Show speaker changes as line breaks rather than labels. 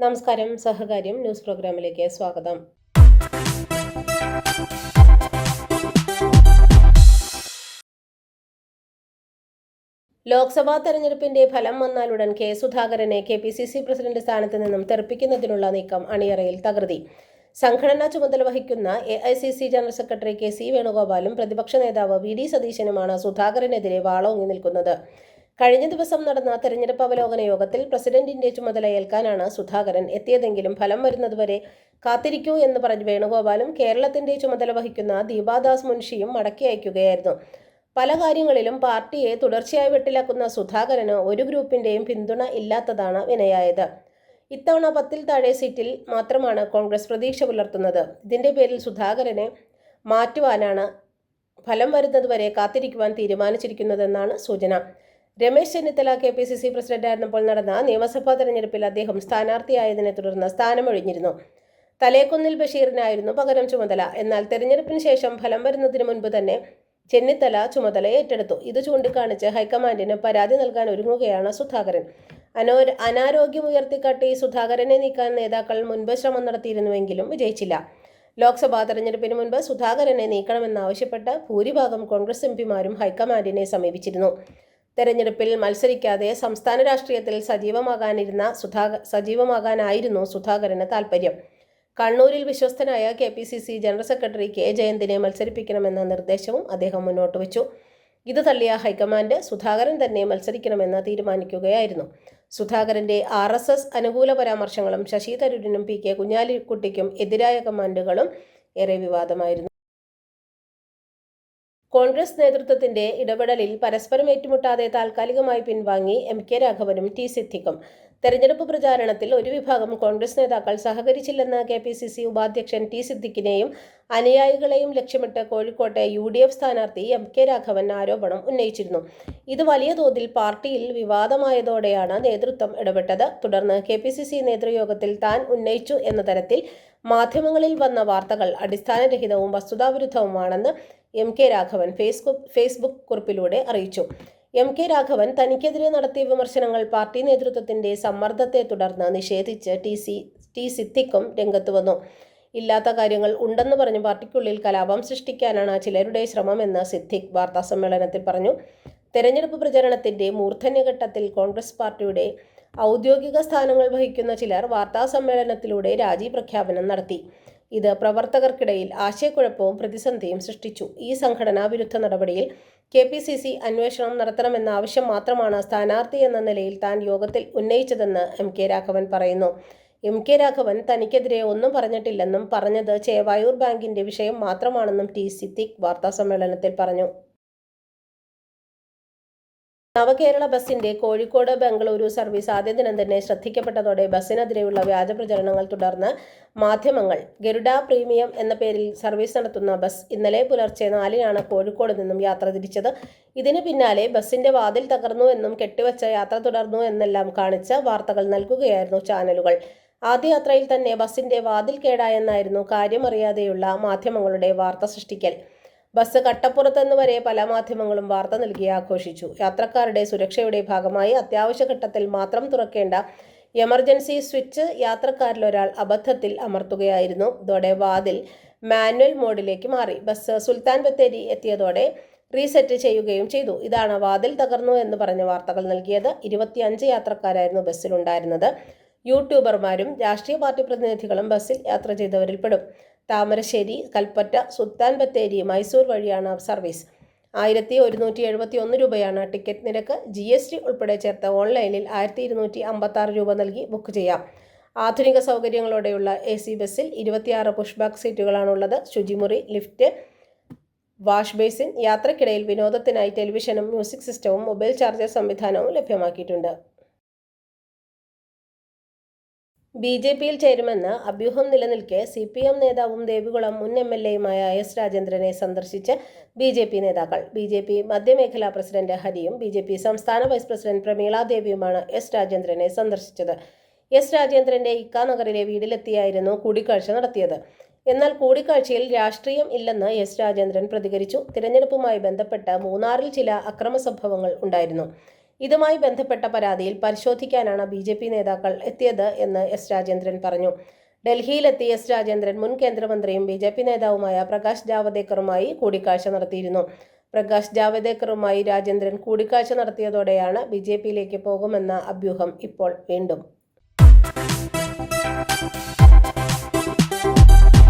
നമസ്കാരം സഹകാര്യം ന്യൂസ് പ്രോഗ്രാമിലേക്ക് സ്വാഗതം. ലോക്സഭാ തെരഞ്ഞെടുപ്പിന്റെ ഫലം വന്നാലുടൻ കെ സുധാകരനെ K P C C president സ്ഥാനത്ത് നിന്നും തെറിപ്പിക്കുന്നതിനുള്ള നീക്കം അണിയറയിൽ തകൃതി. സംഘടനാ ചുമതല വഹിക്കുന്ന A I C C general secretary K C വേണുഗോപാലും പ്രതിപക്ഷ നേതാവ് വി ഡി സതീശനുമാണ് സുധാകരനെതിരെ വാളോങ്ങി നിൽക്കുന്നത്. കഴിഞ്ഞ ദിവസം നടന്ന തെരഞ്ഞെടുപ്പ് അവലോകന യോഗത്തിൽ പ്രസിഡന്റിന്റെ ചുമതല ഏൽക്കാനാണ് സുധാകരൻ എത്തിയതെങ്കിലും ഫലം വരുന്നതുവരെ കാത്തിരിക്കൂ എന്ന് പറഞ്ഞ് വേണുഗോപാലും കേരളത്തിന്റെ ചുമതല വഹിക്കുന്ന ദീപാദാസ് മുൻഷിയും മടക്കി അയക്കുകയായിരുന്നു. പല കാര്യങ്ങളിലും പാർട്ടിയെ തുടർച്ചയായി വെട്ടിലാക്കുന്ന സുധാകരന് ഒരു ഗ്രൂപ്പിന്റെയും പിന്തുണ ഇല്ലാത്തതാണ് വിനയായത്. ഇത്തവണ പത്തിൽ താഴെ സീറ്റിൽ മാത്രമാണ് കോൺഗ്രസ് പ്രതീക്ഷ പുലർത്തുന്നത്. ഇതിന്റെ പേരിൽ സുധാകരനെ മാറ്റുവാനാണ് ഫലം വരുന്നതുവരെ കാത്തിരിക്കുവാൻ തീരുമാനിച്ചിരിക്കുന്നതെന്നാണ് സൂചന. Ramesh Chennithala K P C C പ്രസിഡന്റായിരുന്നപ്പോൾ നടന്ന നിയമസഭാ തെരഞ്ഞെടുപ്പിൽ അദ്ദേഹം സ്ഥാനാർത്ഥിയായതിനെ തുടർന്ന് സ്ഥാനമൊഴിഞ്ഞിരുന്നു. തലേക്കുന്നിൽ ബഷീറിനായിരുന്നു പകരം ചുമതല. എന്നാൽ തെരഞ്ഞെടുപ്പിന് ശേഷം ഫലം വരുന്നതിന് മുൻപ് തന്നെ ചെന്നിത്തല ചുമതല ഏറ്റെടുത്തു. ഇത് ചൂണ്ടിക്കാണിച്ച് ഹൈക്കമാൻഡിന് പരാതി നൽകാൻ ഒരുങ്ങുകയാണ് സുധാകരൻ. അനോ അനാരോഗ്യം ഉയർത്തിക്കാട്ടി സുധാകരനെ നീക്കാൻ നേതാക്കൾ മുൻപ് ശ്രമം നടത്തിയിരുന്നുവെങ്കിലും വിജയിച്ചില്ല. ലോക്സഭാ തെരഞ്ഞെടുപ്പിന് മുൻപ് സുധാകരനെ നീക്കണമെന്നാവശ്യപ്പെട്ട് ഭൂരിഭാഗം കോൺഗ്രസ് എം പിമാരും ഹൈക്കമാൻഡിനെ സമീപിച്ചിരുന്നു. തെരഞ്ഞെടുപ്പിൽ മത്സരിക്കാതെ സംസ്ഥാന രാഷ്ട്രീയത്തിൽ സജീവമാകാനിരുന്ന സുധാക സജീവമാകാനായിരുന്നു സുധാകരന് താൽപ്പര്യം കണ്ണൂരിൽ വിശ്വസ്തനായ K P C C general secretary K ജയന്തിനെ മത്സരിപ്പിക്കണമെന്ന നിർദ്ദേശവും അദ്ദേഹം മുന്നോട്ട് വെച്ചു. ഇത് തള്ളിയ ഹൈക്കമാൻഡ് സുധാകരൻ തന്നെ മത്സരിക്കണമെന്ന് തീരുമാനിക്കുകയായിരുന്നു. സുധാകരന്റെ ആർ എസ് എസ് അനുകൂല പരാമർശങ്ങളും ശശി തരൂരിനും പി കെ കുഞ്ഞാലിക്കുട്ടിക്കും എതിരായ കമാൻഡുകളും ഏറെ വിവാദമായിരുന്നു. കോൺഗ്രസ് നേതൃത്വത്തിന്റെ ഇടപെടലിൽ പരസ്പരം ഏറ്റുമുട്ടാതെ താൽക്കാലികമായി പിൻവാങ്ങി എം കെ രാഘവനും ടി സിദ്ദിഖും. തെരഞ്ഞെടുപ്പ് പ്രചാരണത്തിൽ ഒരു വിഭാഗം കോൺഗ്രസ് നേതാക്കൾ സഹകരിച്ചില്ലെന്ന് കെ പി സി സി ഉപാധ്യക്ഷൻ ടി സിദ്ദിഖിനെയും അനുയായികളെയും ലക്ഷ്യമിട്ട് കോഴിക്കോട്ടെ യു ഡി എഫ് സ്ഥാനാർത്ഥി എം കെ രാഘവൻ ആരോപണം ഉന്നയിച്ചിരുന്നു. ഇത് വലിയ തോതിൽ പാർട്ടിയിൽ വിവാദമായതോടെയാണ് നേതൃത്വം ഇടപെട്ടത്. തുടർന്ന് കെ പി സി സി നേതൃയോഗത്തിൽ താൻ ഉന്നയിച്ചു എന്ന തരത്തിൽ മാധ്യമങ്ങളിൽ വന്ന വാർത്തകൾ അടിസ്ഥാനരഹിതവും വസ്തുതാവിരുദ്ധവുമാണെന്ന് M K Raghavan Facebook Facebook കുറിപ്പിലൂടെ അറിയിച്ചു. എം കെ രാഘവൻ തനിക്കെതിരെ നടത്തിയ വിമർശനങ്ങൾ പാർട്ടി നേതൃത്വത്തിന്റെ സമ്മർദ്ദത്തെ തുടർന്ന് നിഷേധിച്ച് ടി സി ടി സിദ്ദിഖും രംഗത്ത് വന്നു. ഇല്ലാത്ത കാര്യങ്ങൾ ഉണ്ടെന്ന് പറഞ്ഞ് പാർട്ടിക്കുള്ളിൽ കലാപം സൃഷ്ടിക്കാനാണ് ചിലരുടെ ശ്രമമെന്ന് സിദ്ദിഖ് വാർത്താസമ്മേളനത്തിൽ പറഞ്ഞു. തെരഞ്ഞെടുപ്പ് പ്രചരണത്തിന്റെ മൂർധന്യഘട്ടത്തിൽ കോൺഗ്രസ് പാർട്ടിയുടെ ഔദ്യോഗിക സ്ഥാനങ്ങൾ വഹിക്കുന്ന ചിലർ വാർത്താസമ്മേളനത്തിലൂടെ രാജി പ്രഖ്യാപനം നടത്തി. ഇത് പ്രവർത്തകർക്കിടയിൽ ആശയക്കുഴപ്പവും പ്രതിസന്ധിയും സൃഷ്ടിച്ചു. ഈ സംഘടനാ വിരുദ്ധ നടപടിയിൽ കെ പി സി സി അന്വേഷണം നടത്തണമെന്ന ആവശ്യം മാത്രമാണ് സ്ഥാനാർത്ഥി എന്ന നിലയിൽ താൻ യോഗത്തിൽ ഉന്നയിച്ചതെന്ന് എം കെ രാഘവൻ പറയുന്നു. എം കെ രാഘവൻ തനിക്കെതിരെ ഒന്നും പറഞ്ഞിട്ടില്ലെന്നും പറഞ്ഞത് ചേവായൂർ ബാങ്കിന്റെ വിഷയം മാത്രമാണെന്നും ടി സിദ്ദിഖ് വാർത്താസമ്മേളനത്തിൽ പറഞ്ഞു. നവകേരള ബസിന്റെ കോഴിക്കോട് ബംഗളൂരു സർവീസ് ആദ്യ ദിനം തന്നെ ശ്രദ്ധിക്കപ്പെട്ടതോടെ ബസ്സിനെതിരെയുള്ള വ്യാജ പ്രചരണങ്ങൾ തുടർന്ന് മാധ്യമങ്ങൾ ഗരുഡ പ്രീമിയം എന്ന പേരിൽ സർവീസ് നടത്തുന്ന ബസ് ഇന്നലെ പുലർച്ചെ നാലിനാണ് കോഴിക്കോട് നിന്നും യാത്ര തിരിച്ചത്. ഇതിന് പിന്നാലെ ബസിന്റെ വാതിൽ തകർന്നു എന്നും കെട്ടിവച്ച യാത്ര തുടർന്നു എന്നെല്ലാം കാണിച്ച് വാർത്തകൾ നൽകുകയായിരുന്നു ചാനലുകൾ. ആദ്യ യാത്രയിൽ തന്നെ ബസിന്റെ വാതിൽ കേടായെന്നായിരുന്നു കാര്യമറിയാതെയുള്ള മാധ്യമങ്ങളുടെ വാർത്ത സൃഷ്ടിക്കൽ. ബസ് കട്ടപ്പുറത്തെന്ന് വരെ പല മാധ്യമങ്ങളും വാർത്ത നൽകി ആഘോഷിച്ചു. യാത്രക്കാരുടെ സുരക്ഷയുടെ ഭാഗമായി അത്യാവശ്യ ഘട്ടത്തിൽ മാത്രം തുറക്കേണ്ട എമർജൻസി സ്വിച്ച് യാത്രക്കാരിൽ ഒരാൾ അബദ്ധത്തിൽ അമർത്തുകയായിരുന്നു. ഇതോടെ വാതിൽ മാനുവൽ മോഡിലേക്ക് മാറി. ബസ് സുൽത്താൻ ബത്തേരി എത്തിയതോടെ റീസെറ്റ് ചെയ്യുകയും ചെയ്തു. ഇതാണ് വാതിൽ തകർന്നു എന്ന് പറഞ്ഞ വാർത്തകൾ നൽകിയത്. ഇരുപത്തിയഞ്ച് യാത്രക്കാരായിരുന്നു ബസ്സിലുണ്ടായിരുന്നത്. യൂട്യൂബർമാരും രാഷ്ട്രീയ പാർട്ടി പ്രതിനിധികളും ബസ്സിൽ യാത്ര ചെയ്തവരിൽ പെടും താമരശ്ശേരി കൽപ്പറ്റ സുൽത്താൻ ബത്തേരി മൈസൂർ വഴിയാണ് സർവീസ്. ആയിരത്തി ഒരുന്നൂറ്റി എഴുപത്തി ഒന്ന് രൂപയാണ് ടിക്കറ്റ് നിരക്ക്. ജി എസ് ടി ഉൾപ്പെടെ ചേർത്ത് ഓൺലൈനിൽ ആയിരത്തി ഇരുന്നൂറ്റി അമ്പത്താറ് രൂപ നൽകി ബുക്ക് ചെയ്യാം. ആധുനിക സൗകര്യങ്ങളോടെയുള്ള എ സി ബസ്സിൽ ഇരുപത്തിയാറ് പുഷ് ബാക്ക് സീറ്റുകളാണുള്ളത്. ശുചിമുറി ലിഫ്റ്റ് വാഷ് ബേസിൻ യാത്രക്കിടയിൽ വിനോദത്തിനായി ടെലിവിഷനും മ്യൂസിക് സിസ്റ്റവും മൊബൈൽ ചാർജർ സംവിധാനവും ലഭ്യമാക്കിയിട്ടുണ്ട്. ബി ജെ പിയിൽ ചേരുമെന്ന് അഭ്യൂഹം നിലനിൽക്കെ സി പി എം നേതാവും ദേവികുളം മുൻ എം എൽ എയുമായ എസ് രാജേന്ദ്രനെ സന്ദർശിച്ച് ബി ജെ പി നേതാക്കൾ. ബി ജെ പി മധ്യമേഖലാ പ്രസിഡന്റ് ഹരിയും ബി ജെ പി സംസ്ഥാന വൈസ് പ്രസിഡന്റ് പ്രമീള ദേവിയുമാണ് എസ് രാജേന്ദ്രനെ സന്ദർശിച്ചത്. എസ് രാജേന്ദ്രന്റെ ഇക്കാനഗറിലെ വീട്ടിലെത്തിയായിരുന്നു കൂടിക്കാഴ്ച നടത്തിയത്. എന്നാൽ കൂടിക്കാഴ്ചയിൽ രാഷ്ട്രീയം ഇല്ലെന്ന് എസ് രാജേന്ദ്രൻ പ്രതികരിച്ചു. തിരഞ്ഞെടുപ്പുമായി ബന്ധപ്പെട്ട് മൂന്നാറിൽ ചില അക്രമ ഉണ്ടായിരുന്നു. ഇതുമായി ബന്ധപ്പെട്ട പരാതിയിൽ പരിശോധിക്കാനാണ് ബി ജെ പി നേതാക്കൾ എത്തിയത് എന്ന് എസ് രാജേന്ദ്രൻ പറഞ്ഞു. ഡൽഹിയിലെത്തിയ എസ് രാജേന്ദ്രൻ മുൻ കേന്ദ്രമന്ത്രിയും ബി ജെ പി നേതാവുമായ പ്രകാശ് ജാവദേക്കറുമായി കൂടിക്കാഴ്ച നടത്തിയിരുന്നു. പ്രകാശ് ജാവദേക്കറുമായി രാജേന്ദ്രൻ കൂടിക്കാഴ്ച നടത്തിയതോടെയാണ് ബി ജെ പിയിലേക്ക് പോകുമെന്ന അഭ്യൂഹം ഇപ്പോൾ വീണ്ടും